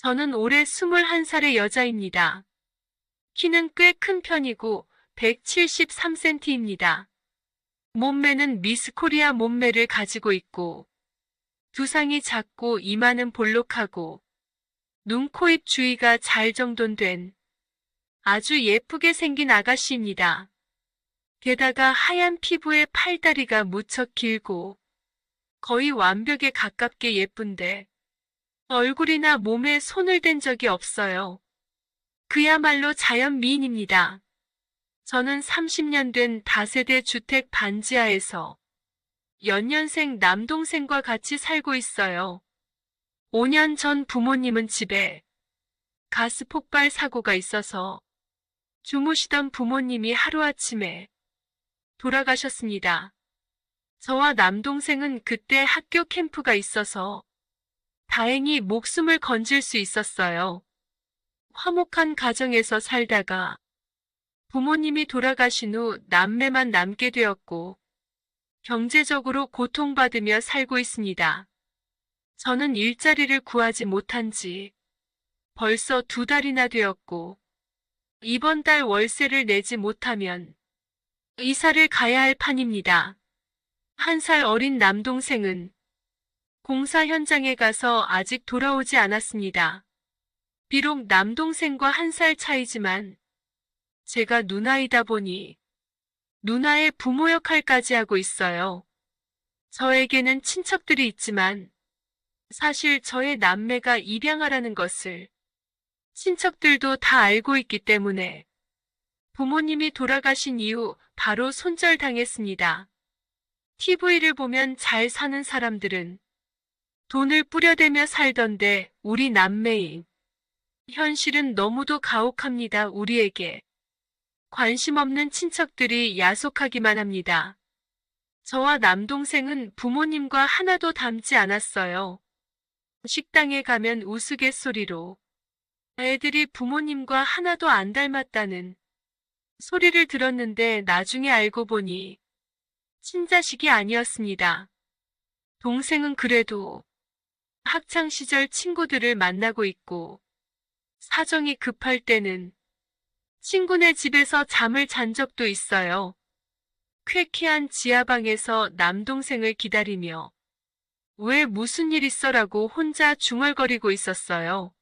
저는 올해 21살의 여자입니다. 키는 꽤 큰 편이고 173cm입니다. 몸매는 미스 코리아 몸매를 가지고 있고 두상이 작고 이마는 볼록하고 눈, 코, 입 주위가 잘 정돈된 아주 예쁘게 생긴 아가씨입니다. 게다가 하얀 피부에 팔다리가 무척 길고 거의 완벽에 가깝게 예쁜데 얼굴이나 몸에 손을 댄 적이 없어요. 그야말로 자연 미인입니다. 저는 30년 된 다세대 주택 반지하에서 연년생 남동생과 같이 살고 있어요. 5년 전 부모님은 집에 가스 폭발 사고가 있어서 주무시던 부모님이 하루아침에 돌아가셨습니다. 저와 남동생은 그때 학교 캠프가 있어서 다행히 목숨을 건질 수 있었어요. 화목한 가정에서 살다가 부모님이 돌아가신 후 남매만 남게 되었고 경제적으로 고통받으며 살고 있습니다. 저는 일자리를 구하지 못한 지 벌써 두 달이나 되었고 이번 달 월세를 내지 못하면 이사를 가야 할 판입니다. 한 살 어린 남동생은 공사 현장에 가서 아직 돌아오지 않았습니다. 비록 남동생과 한 살 차이지만 제가 누나이다 보니 누나의 부모 역할까지 하고 있어요. 저에게는 친척들이 있지만 사실 저의 남매가 입양하라는 것을 친척들도 다 알고 있기 때문에 부모님이 돌아가신 이후 바로 손절당했습니다. TV를 보면 잘 사는 사람들은 돈을 뿌려대며 살던데 우리 남매인 현실은 너무도 가혹합니다. 우리에게 관심 없는 친척들이 야속하기만 합니다. 저와 남동생은 부모님과 하나도 닮지 않았어요. 식당에 가면 우스갯소리로 애들이 부모님과 하나도 안 닮았다는 소리를 들었는데 나중에 알고 보니 친자식이 아니었습니다. 동생은 그래도 학창 시절 친구들을 만나고 있고 사정이 급할 때는 친구네 집에서 잠을 잔 적도 있어요. 쾌쾌한 지하방에서 남동생을 기다리며 왜 무슨 일 있어라고 혼자 중얼거리고 있었어요.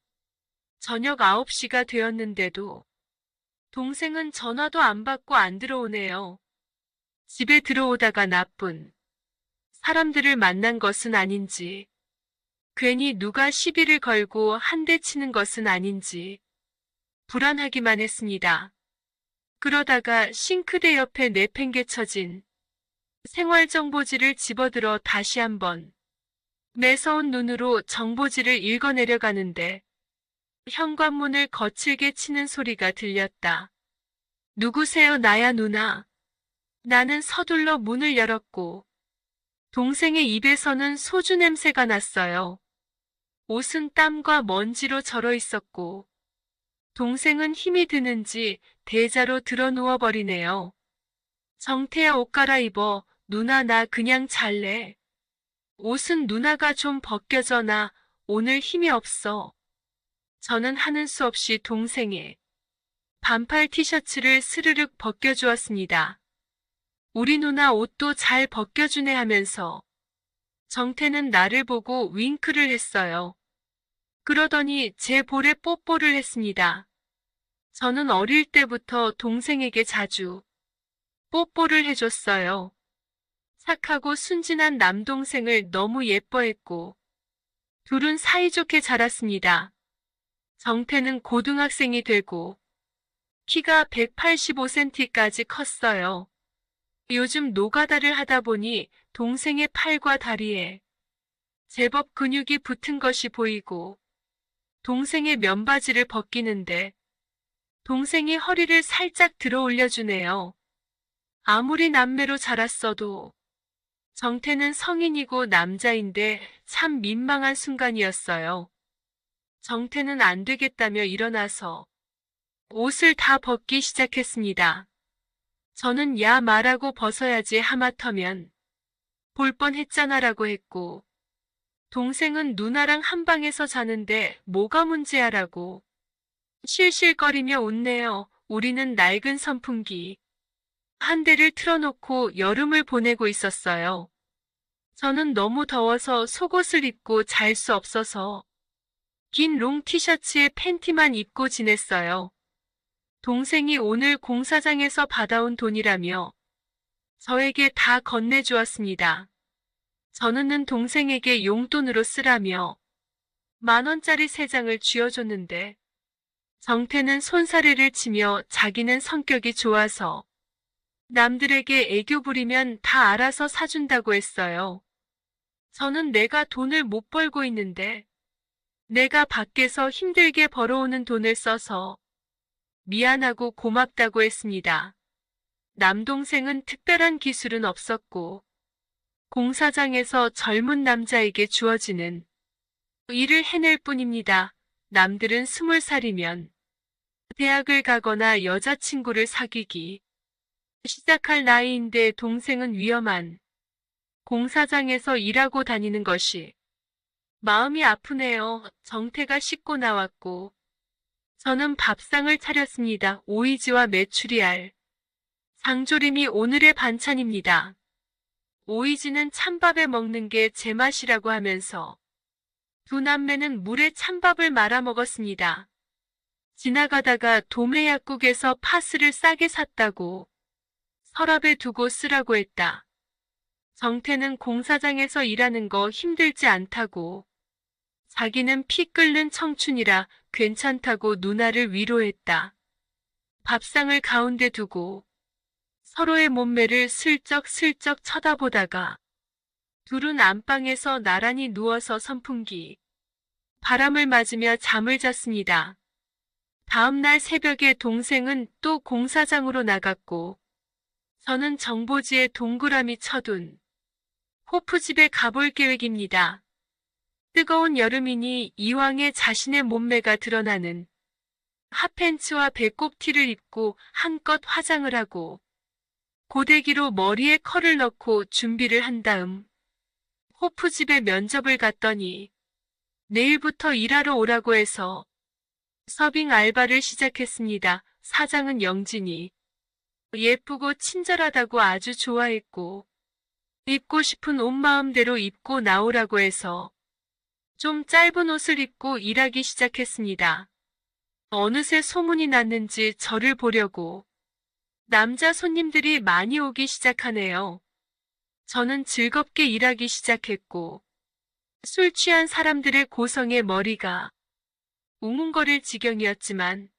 저녁 9시가 되었는데도 동생은 전화도 안 받고 안 들어오네요. 집에 들어오다가 나쁜 사람들을 만난 것은 아닌지, 괜히 누가 시비를 걸고 한 대 치는 것은 아닌지, 불안하기만 했습니다. 그러다가 싱크대 옆에 내팽개쳐진 생활정보지를 집어들어 다시 한번 매서운 눈으로 정보지를 읽어내려가는데 현관문을 거칠게 치는 소리가 들렸다. 누구세요 나야 누나. 나는 서둘러 문을 열었고 동생의 입에서는 소주 냄새가 났어요. 옷은 땀과 먼지로 절어 있었고 동생은 힘이 드는지 대자로 들어 누워버리네요. 정태야 옷 갈아입어. 누나 나 그냥 잘래. 옷은 누나가 좀 벗겨져 나 오늘 힘이 없어. 저는 하는 수 없이 동생의 반팔 티셔츠를 스르륵 벗겨주었습니다. 우리 누나 옷도 잘 벗겨주네 하면서 정태는 나를 보고 윙크를 했어요. 그러더니 제 볼에 뽀뽀를 했습니다. 저는 어릴 때부터 동생에게 자주 뽀뽀를 해줬어요. 착하고 순진한 남동생을 너무 예뻐했고, 둘은 사이좋게 자랐습니다. 정태는 고등학생이 되고, 키가 185cm까지 컸어요. 요즘 노가다를 하다 보니 동생의 팔과 다리에 제법 근육이 붙은 것이 보이고, 동생의 면바지를 벗기는데 동생이 허리를 살짝 들어 올려주네요. 아무리 남매로 자랐어도 정태는 성인이고 남자인데 참 민망한 순간이었어요. 정태는 안 되겠다며 일어나서 옷을 다 벗기 시작했습니다. 저는 야 말하고 벗어야지 하마터면 볼 뻔했잖아라고 했고 동생은 누나랑 한 방에서 자는데 뭐가 문제야라고. 실실거리며 웃네요. 우리는 낡은 선풍기. 한 대를 틀어놓고 여름을 보내고 있었어요. 저는 너무 더워서 속옷을 입고 잘 수 없어서 긴 롱 티셔츠에 팬티만 입고 지냈어요. 동생이 오늘 공사장에서 받아온 돈이라며 저에게 다 건네주었습니다. 저는 동생에게 용돈으로 쓰라며 만 원짜리 세 장을 쥐어줬는데 정태는 손사래를 치며 자기는 성격이 좋아서 남들에게 애교 부리면 다 알아서 사준다고 했어요. 저는 내가 돈을 못 벌고 있는데 내가 밖에서 힘들게 벌어오는 돈을 써서 미안하고 고맙다고 했습니다. 남동생은 특별한 기술은 없었고 공사장에서 젊은 남자에게 주어지는 일을 해낼 뿐입니다. 남들은 스물 살이면 대학을 가거나 여자친구를 사귀기 시작할 나이인데 동생은 위험한 공사장에서 일하고 다니는 것이 마음이 아프네요. 정태가 씻고 나왔고 저는 밥상을 차렸습니다. 오이지와 메추리알. 장조림이 오늘의 반찬입니다. 오이지는 찬밥에 먹는 게 제 맛이라고 하면서 두 남매는 물에 찬밥을 말아 먹었습니다. 지나가다가 도매 약국에서 파스를 싸게 샀다고 서랍에 두고 쓰라고 했다. 정태는 공사장에서 일하는 거 힘들지 않다고 자기는 피 끓는 청춘이라 괜찮다고 누나를 위로했다. 밥상을 가운데 두고 서로의 몸매를 슬쩍슬쩍 쳐다보다가 둘은 안방에서 나란히 누워서 선풍기 바람을 맞으며 잠을 잤습니다. 다음날 새벽에 동생은 또 공사장으로 나갔고 저는 정보지에 동그라미 쳐둔 호프집에 가볼 계획입니다. 뜨거운 여름이니 이왕에 자신의 몸매가 드러나는 핫팬츠와 배꼽 티를 입고 한껏 화장을 하고 고데기로 머리에 컬을 넣고 준비를 한 다음 호프집에 면접을 갔더니 내일부터 일하러 오라고 해서 서빙 알바를 시작했습니다. 사장은 영진이 예쁘고 친절하다고 아주 좋아했고 입고 싶은 옷 마음대로 입고 나오라고 해서 좀 짧은 옷을 입고 일하기 시작했습니다. 어느새 소문이 났는지 저를 보려고 남자 손님들이 많이 오기 시작하네요. 저는 즐겁게 일하기 시작했고 술 취한 사람들의 고성에 머리가 웅웅거릴 지경이었지만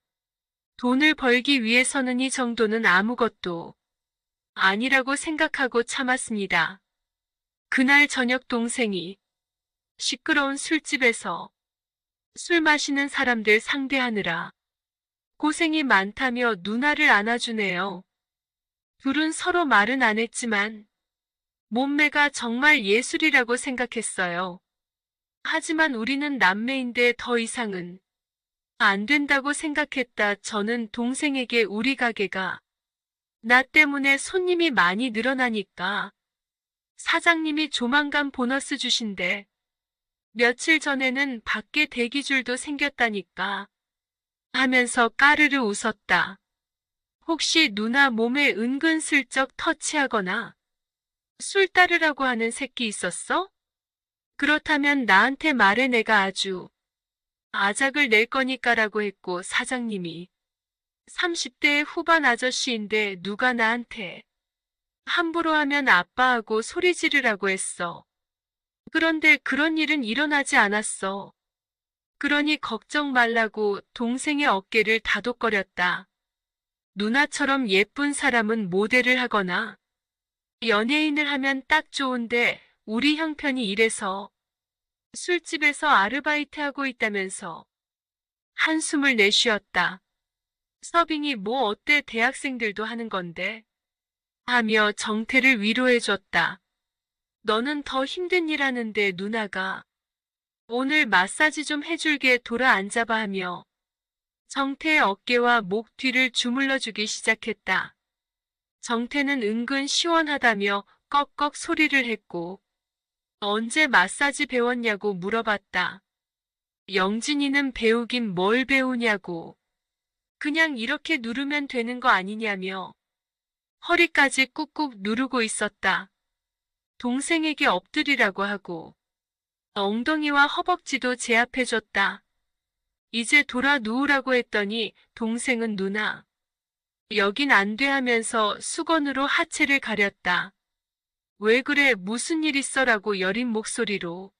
돈을 벌기 위해서는 이 정도는 아무것도 아니라고 생각하고 참았습니다. 그날 저녁 동생이 시끄러운 술집에서 술 마시는 사람들 상대하느라 고생이 많다며 누나를 안아주네요. 둘은 서로 말은 안 했지만 몸매가 정말 예술이라고 생각했어요. 하지만 우리는 남매인데 더 이상은 안 된다고 생각했다. 저는 동생에게 우리 가게가 나 때문에 손님이 많이 늘어나니까 사장님이 조만간 보너스 주신대. 며칠 전에는 밖에 대기줄도 생겼다니까. 하면서 까르르 웃었다. 혹시 누나 몸에 은근슬쩍 터치하거나 술 따르라고 하는 새끼 있었어? 그렇다면 나한테 말해 내가 아주 아작을 낼 거니까라고 했고 사장님이 30대 후반 아저씨인데 누가 나한테 함부로 하면 아빠하고 소리 지르라고 했어. 그런데 그런 일은 일어나지 않았어. 그러니 걱정 말라고 동생의 어깨를 다독거렸다. 누나처럼 예쁜 사람은 모델을 하거나 연예인을 하면 딱 좋은데 우리 형편이 이래서 술집에서 아르바이트하고 있다면서 한숨을 내쉬었다. 서빙이 뭐 어때 대학생들도 하는 건데 하며 정태를 위로해줬다. 너는 더 힘든 일 하는데 누나가 오늘 마사지 좀 해줄게 돌아 앉아봐 하며 정태의 어깨와 목 뒤를 주물러주기 시작했다. 정태는 은근 시원하다며 꺽꺽 소리를 했고 언제 마사지 배웠냐고 물어봤다. 영진이는 배우긴 뭘 배우냐고. 그냥 이렇게 누르면 되는 거 아니냐며. 허리까지 꾹꾹 누르고 있었다. 동생에게 엎드리라고 하고 엉덩이와 허벅지도 제압해줬다. 이제 돌아 누우라고 했더니 동생은 누나. 여긴 안 돼 하면서 수건으로 하체를 가렸다. 왜 그래 무슨 일 있어라고 여린 목소리로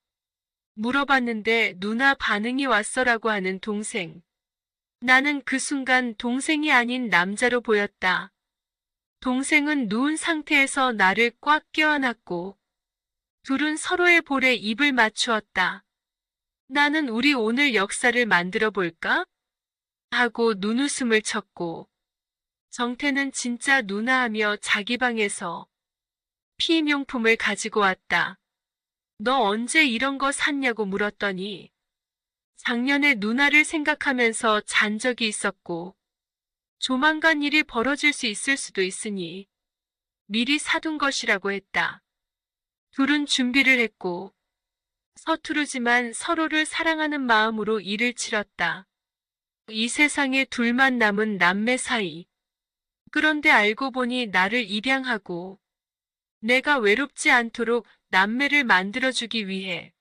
물어봤는데 누나 반응이 왔어라고 하는 동생. 나는 그 순간 동생이 아닌 남자로 보였다. 동생은 누운 상태에서 나를 꽉 껴안았고 둘은 서로의 볼에 입을 맞추었다. 나는 우리 오늘 역사를 만들어 볼까? 하고 눈웃음을 쳤고 정태는 진짜 누나 하며 자기 방에서 피임용품을 가지고 왔다. 너 언제 이런 거 샀냐고 물었더니 작년에 누나를 생각하면서 잔 적이 있었고 조만간 일이 벌어질 수 있을 수도 있으니 미리 사둔 것이라고 했다. 둘은 준비를 했고 서투르지만 서로를 사랑하는 마음으로 일을 치렀다. 이 세상에 둘만 남은 남매 사이. 그런데 알고 보니 나를 입양하고 내가 외롭지 않도록 남매를 만들어주기 위해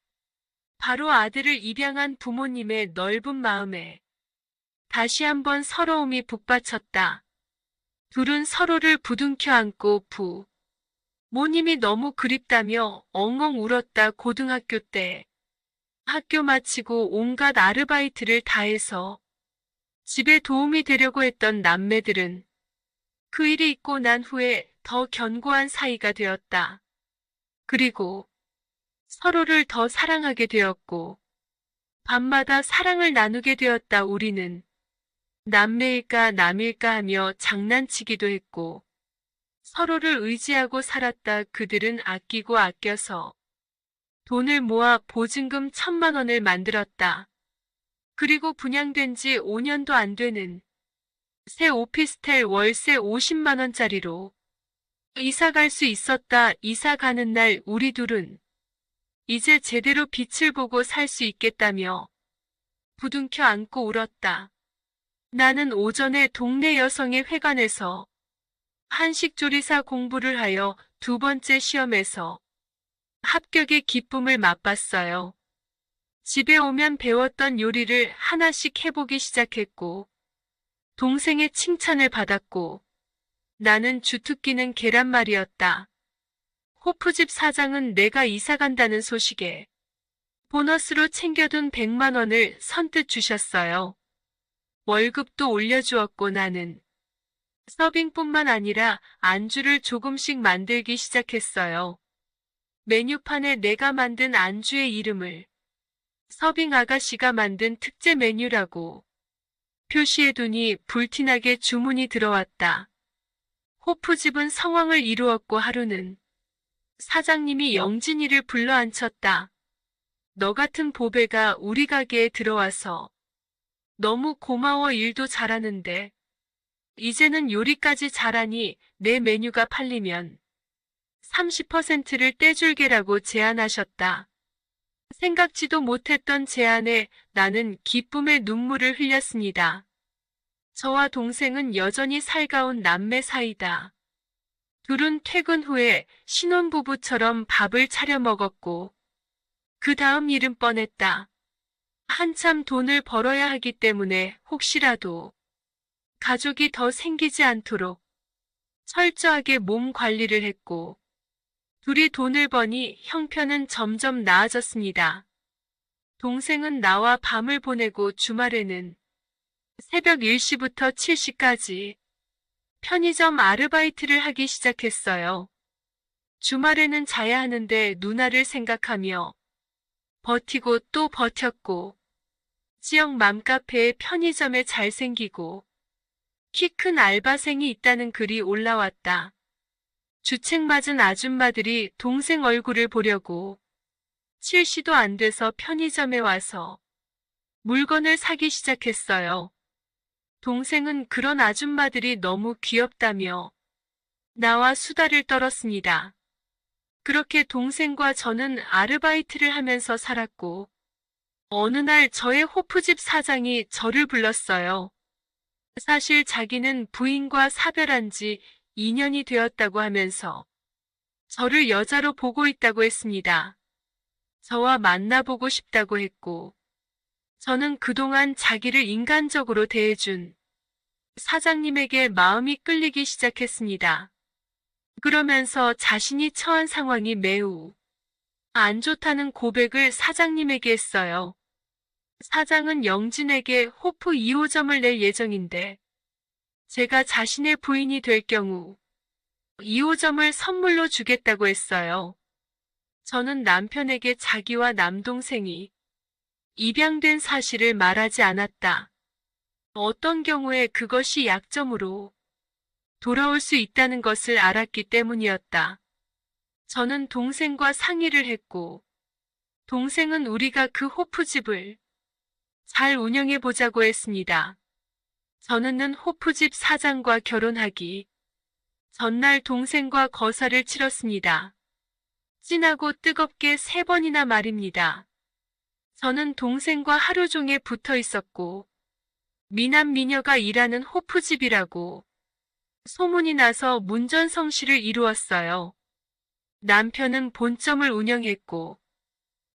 바로 아들을 입양한 부모님의 넓은 마음에 다시 한번 서러움이 북받쳤다. 둘은 서로를 부둥켜 안고 부. 모님이 너무 그립다며 엉엉 울었다 고등학교 때. 학교 마치고 온갖 아르바이트를 다해서 집에 도움이 되려고 했던 남매들은 그 일이 있고 난 후에 더 견고한 사이가 되었다. 그리고 서로를 더 사랑하게 되었고 밤마다 사랑을 나누게 되었다 우리는 남매일까 남일까 하며 장난치기도 했고 서로를 의지하고 살았다 그들은 아끼고 아껴서 돈을 모아 보증금 천만 원을 만들었다. 그리고 분양된 지 5년도 안 되는 새 오피스텔 월세 50만 원짜리로 이사 갈 수 있었다. 이사 가는 날 우리 둘은 이제 제대로 빛을 보고 살 수 있겠다며 부둥켜 안고 울었다. 나는 오전에 동네 여성의 회관에서 한식조리사 공부를 하여 두 번째 시험에서 합격의 기쁨을 맛봤어요. 집에 오면 배웠던 요리를 하나씩 해보기 시작했고, 동생의 칭찬을 받았고, 나는 주특기는 계란말이었다. 호프집 사장은 내가 이사 간다는 소식에 보너스로 챙겨둔 100만 원을 선뜻 주셨어요. 월급도 올려주었고 나는 서빙뿐만 아니라 안주를 조금씩 만들기 시작했어요. 메뉴판에 내가 만든 안주의 이름을 서빙 아가씨가 만든 특제 메뉴라고 표시해두니 불티나게 주문이 들어왔다. 호프집은 상황을 이루었고 하루는 사장님이 영진이를 불러 앉혔다. 너 같은 보배가 우리 가게에 들어와서 너무 고마워 일도 잘하는데 이제는 요리까지 잘하니 내 메뉴가 팔리면 30%를 떼줄게라고 제안하셨다. 생각지도 못했던 제안에 나는 기쁨의 눈물을 흘렸습니다. 저와 동생은 여전히 살가운 남매 사이다. 둘은 퇴근 후에 신혼부부처럼 밥을 차려 먹었고, 그 다음 일은 뻔했다. 한참 돈을 벌어야 하기 때문에 혹시라도 가족이 더 생기지 않도록 철저하게 몸 관리를 했고, 둘이 돈을 버니 형편은 점점 나아졌습니다. 동생은 나와 밤을 보내고 주말에는 새벽 1시부터 7시까지 편의점 아르바이트를 하기 시작했어요. 주말에는 자야 하는데 누나를 생각하며 버티고 또 버텼고 지역 맘카페에 편의점에 잘생기고 키 큰 알바생이 있다는 글이 올라왔다. 주책 맞은 아줌마들이 동생 얼굴을 보려고 7시도 안 돼서 편의점에 와서 물건을 사기 시작했어요. 동생은 그런 아줌마들이 너무 귀엽다며 나와 수다를 떨었습니다. 그렇게 동생과 저는 아르바이트를 하면서 살았고, 어느 날 저의 호프집 사장이 저를 불렀어요. 사실 자기는 부인과 사별한 지 2년이 되었다고 하면서 저를 여자로 보고 있다고 했습니다. 저와 만나보고 싶다고 했고, 저는 그동안 자기를 인간적으로 대해준 사장님에게 마음이 끌리기 시작했습니다. 그러면서 자신이 처한 상황이 매우 안 좋다는 고백을 사장님에게 했어요. 사장은 영진에게 호프 2호점을 낼 예정인데, 제가 자신의 부인이 될 경우 2호점을 선물로 주겠다고 했어요. 저는 남편에게 자기와 남동생이 입양된 사실을 말하지 않았다. 어떤 경우에 그것이 약점으로 돌아올 수 있다는 것을 알았기 때문이었다. 저는 동생과 상의를 했고, 동생은 우리가 그 호프집을 잘 운영해 보자고 했습니다. 저는 호프집 사장과 결혼하기 전날 동생과 거사를 치렀습니다. 진하고 뜨겁게 세 번이나 말입니다. 저는 동생과 하루 종일 붙어 있었고, 미남 미녀가 일하는 호프집이라고 소문이 나서 문전성시를 이루었어요. 남편은 본점을 운영했고,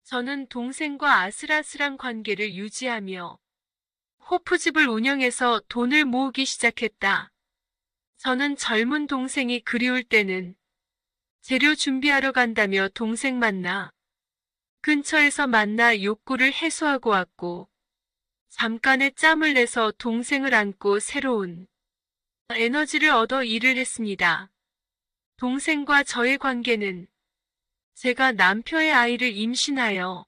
저는 동생과 아슬아슬한 관계를 유지하며 호프집을 운영해서 돈을 모으기 시작했다. 저는 젊은 동생이 그리울 때는 재료 준비하러 간다며 동생 만나 근처에서 만나 욕구를 해소하고 왔고 잠깐의 짬을 내서 동생을 안고 새로운 에너지를 얻어 일을 했습니다. 동생과 저의 관계는 제가 남편의 아이를 임신하여